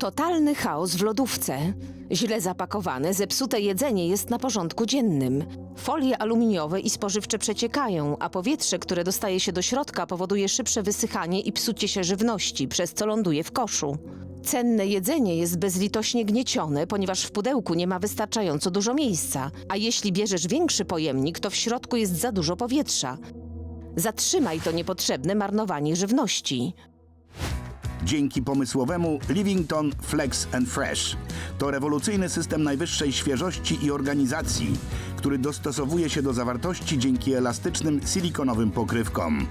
Totalny chaos w lodówce. Źle zapakowane, zepsute jedzenie jest na porządku dziennym. Folie aluminiowe i spożywcze przeciekają, a powietrze, które dostaje się do środka, powoduje szybsze wysychanie i psucie się żywności, przez co ląduje w koszu. Cenne jedzenie jest bezlitośnie gniecione, ponieważ w pudełku nie ma wystarczająco dużo miejsca, a jeśli bierzesz większy pojemnik, to w środku jest za dużo powietrza. Zatrzymaj to niepotrzebne marnowanie żywności. Dzięki pomysłowemu Livington Flex and Fresh. To rewolucyjny system najwyższej świeżości i organizacji, który dostosowuje się do zawartości dzięki elastycznym silikonowym pokrywkom.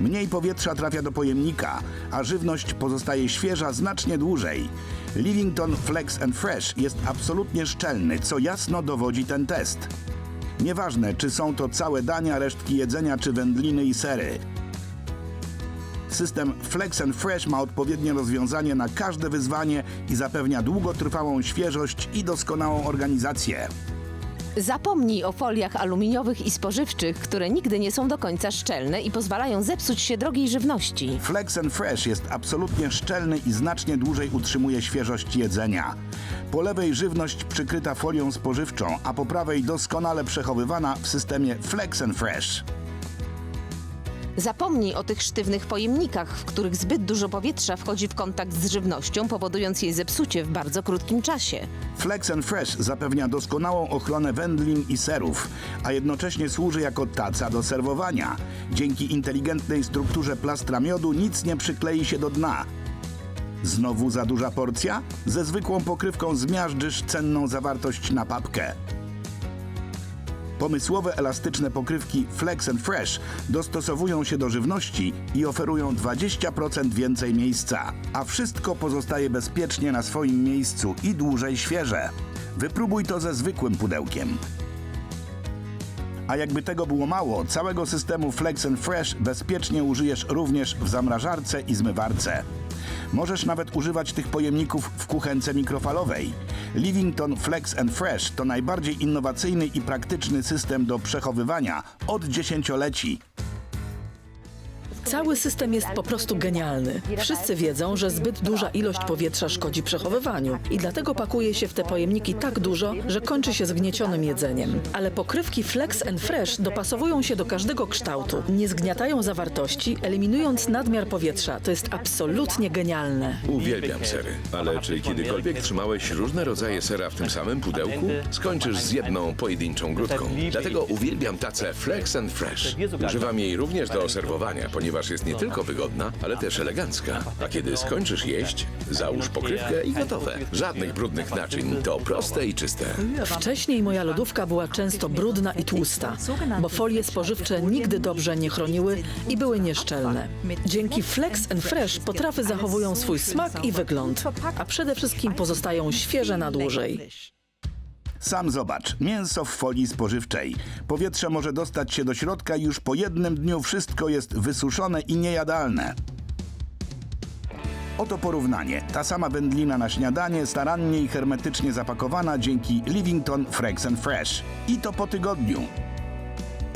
Mniej powietrza trafia do pojemnika, a żywność pozostaje świeża znacznie dłużej. Livington Flex and Fresh jest absolutnie szczelny, co jasno dowodzi ten test. Nieważne, czy są to całe dania, resztki jedzenia, czy wędliny i sery. System Flex and Fresh ma odpowiednie rozwiązanie na każde wyzwanie i zapewnia długotrwałą świeżość i doskonałą organizację. Zapomnij o foliach aluminiowych i spożywczych, które nigdy nie są do końca szczelne i pozwalają zepsuć się drogiej żywności. Flex and Fresh jest absolutnie szczelny i znacznie dłużej utrzymuje świeżość jedzenia. Po lewej żywność przykryta folią spożywczą, a po prawej doskonale przechowywana w systemie Flex and Fresh. Zapomnij o tych sztywnych pojemnikach, w których zbyt dużo powietrza wchodzi w kontakt z żywnością, powodując jej zepsucie w bardzo krótkim czasie. Flex and Fresh zapewnia doskonałą ochronę wędlin i serów, a jednocześnie służy jako taca do serwowania. Dzięki inteligentnej strukturze plastra miodu nic nie przyklei się do dna. Znowu za duża porcja? Ze zwykłą pokrywką zmiażdżysz cenną zawartość na papkę. Pomysłowe elastyczne pokrywki Flex and Fresh dostosowują się do żywności i oferują 20% więcej miejsca, a wszystko pozostaje bezpiecznie na swoim miejscu i dłużej świeże. Wypróbuj to ze zwykłym pudełkiem. A jakby tego było mało, całego systemu Flex and Fresh bezpiecznie użyjesz również w zamrażarce i zmywarce. Możesz nawet używać tych pojemników w kuchence mikrofalowej. Livington Flex and Fresh to najbardziej innowacyjny i praktyczny system do przechowywania od dziesięcioleci. Cały system jest po prostu genialny. Wszyscy wiedzą, że zbyt duża ilość powietrza szkodzi przechowywaniu i dlatego pakuje się w te pojemniki tak dużo, że kończy się zgniecionym jedzeniem. Ale pokrywki Flex and Fresh dopasowują się do każdego kształtu, nie zgniatają zawartości, eliminując nadmiar powietrza. To jest absolutnie genialne. Uwielbiam sery, ale czy kiedykolwiek trzymałeś różne rodzaje sera w tym samym pudełku? Skończysz z jedną pojedynczą grudką. Dlatego uwielbiam tacę Flex and Fresh. Używam jej również do serwowania, ponieważ jest nie tylko wygodna, ale też elegancka. A kiedy skończysz jeść, załóż pokrywkę i gotowe. Żadnych brudnych naczyń, to proste i czyste. Wcześniej moja lodówka była często brudna i tłusta, bo folie spożywcze nigdy dobrze nie chroniły i były nieszczelne. Dzięki Flex and Fresh potrawy zachowują swój smak i wygląd, a przede wszystkim pozostają świeże na dłużej. Sam zobacz, mięso w folii spożywczej. Powietrze może dostać się do środka i już po jednym dniu wszystko jest wysuszone i niejadalne. Oto porównanie. Ta sama wędlina na śniadanie, starannie i hermetycznie zapakowana dzięki Livington and Fresh. I to po tygodniu.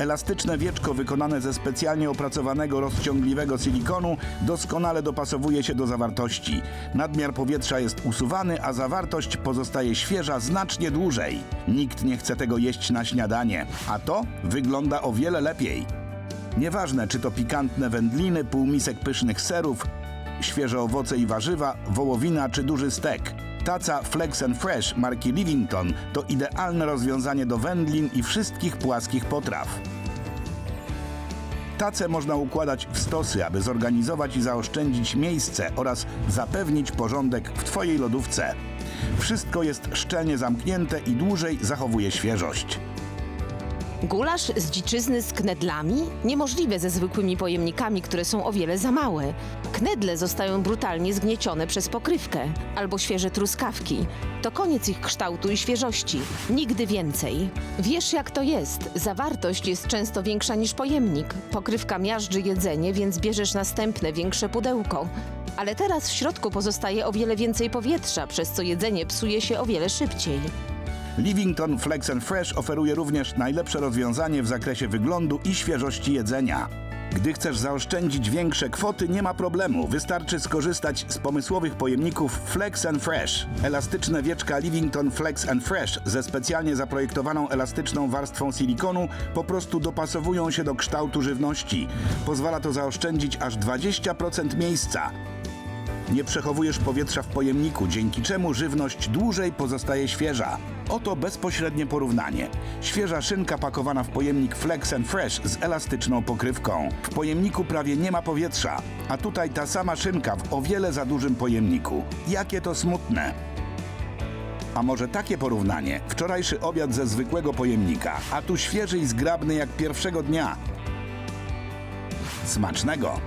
Elastyczne wieczko wykonane ze specjalnie opracowanego rozciągliwego silikonu doskonale dopasowuje się do zawartości. Nadmiar powietrza jest usuwany, a zawartość pozostaje świeża znacznie dłużej. Nikt nie chce tego jeść na śniadanie, a to wygląda o wiele lepiej. Nieważne, czy to pikantne wędliny, półmisek pysznych serów, świeże owoce i warzywa, wołowina czy duży stek. Taca Flex and Fresh marki Livington to idealne rozwiązanie do wędlin i wszystkich płaskich potraw. Tacę można układać w stosy, aby zorganizować i zaoszczędzić miejsce oraz zapewnić porządek w Twojej lodówce. Wszystko jest szczelnie zamknięte i dłużej zachowuje świeżość. Gulasz z dziczyzny z knedlami? Niemożliwe ze zwykłymi pojemnikami, które są o wiele za małe. Knedle zostają brutalnie zgniecione przez pokrywkę albo świeże truskawki. To koniec ich kształtu i świeżości. Nigdy więcej. Wiesz jak to jest. Zawartość jest często większa niż pojemnik. Pokrywka miażdży jedzenie, więc bierzesz następne większe pudełko. Ale teraz w środku pozostaje o wiele więcej powietrza, przez co jedzenie psuje się o wiele szybciej. Livington Flex and Fresh oferuje również najlepsze rozwiązanie w zakresie wyglądu i świeżości jedzenia. Gdy chcesz zaoszczędzić większe kwoty, nie ma problemu. Wystarczy skorzystać z pomysłowych pojemników Flex and Fresh. Elastyczne wieczka Livington Flex and Fresh ze specjalnie zaprojektowaną elastyczną warstwą silikonu po prostu dopasowują się do kształtu żywności. Pozwala to zaoszczędzić aż 20% miejsca. Nie przechowujesz powietrza w pojemniku, dzięki czemu żywność dłużej pozostaje świeża. Oto bezpośrednie porównanie. Świeża szynka pakowana w pojemnik Flex and Fresh z elastyczną pokrywką. W pojemniku prawie nie ma powietrza, a tutaj ta sama szynka w o wiele za dużym pojemniku. Jakie to smutne. A może takie porównanie? Wczorajszy obiad ze zwykłego pojemnika, a tu świeży i zgrabny jak pierwszego dnia. Smacznego!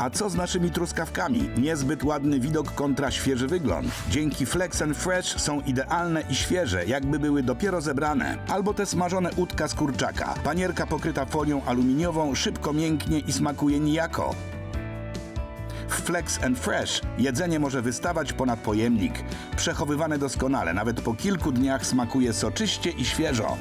A co z naszymi truskawkami? Niezbyt ładny widok kontra świeży wygląd. Dzięki Flex and Fresh są idealne i świeże, jakby były dopiero zebrane. Albo te smażone udka z kurczaka. Panierka pokryta folią aluminiową szybko mięknie i smakuje nijako. W Flex and Fresh jedzenie może wystawać ponad pojemnik. Przechowywane doskonale, nawet po kilku dniach smakuje soczyście i świeżo.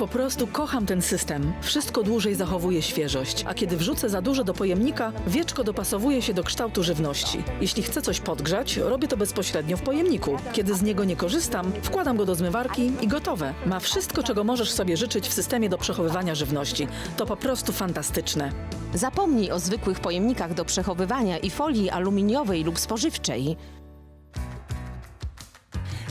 Po prostu kocham ten system. Wszystko dłużej zachowuje świeżość, a kiedy wrzucę za dużo do pojemnika, wieczko dopasowuje się do kształtu żywności. Jeśli chcę coś podgrzać, robię to bezpośrednio w pojemniku. Kiedy z niego nie korzystam, wkładam go do zmywarki i gotowe. Ma wszystko, czego możesz sobie życzyć w systemie do przechowywania żywności. To po prostu fantastyczne. Zapomnij o zwykłych pojemnikach do przechowywania i folii aluminiowej lub spożywczej.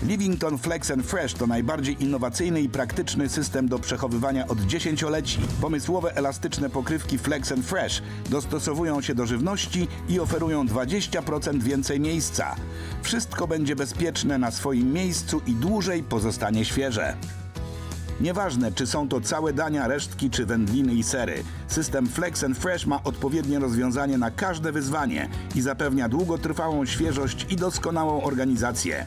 Livington Flex and Fresh to najbardziej innowacyjny i praktyczny system do przechowywania od dziesięcioleci. Pomysłowe elastyczne pokrywki Flex and Fresh dostosowują się do żywności i oferują 20% więcej miejsca. Wszystko będzie bezpieczne na swoim miejscu i dłużej pozostanie świeże. Nieważne, czy są to całe dania, resztki czy wędliny i sery, system Flex and Fresh ma odpowiednie rozwiązanie na każde wyzwanie i zapewnia długotrwałą świeżość i doskonałą organizację.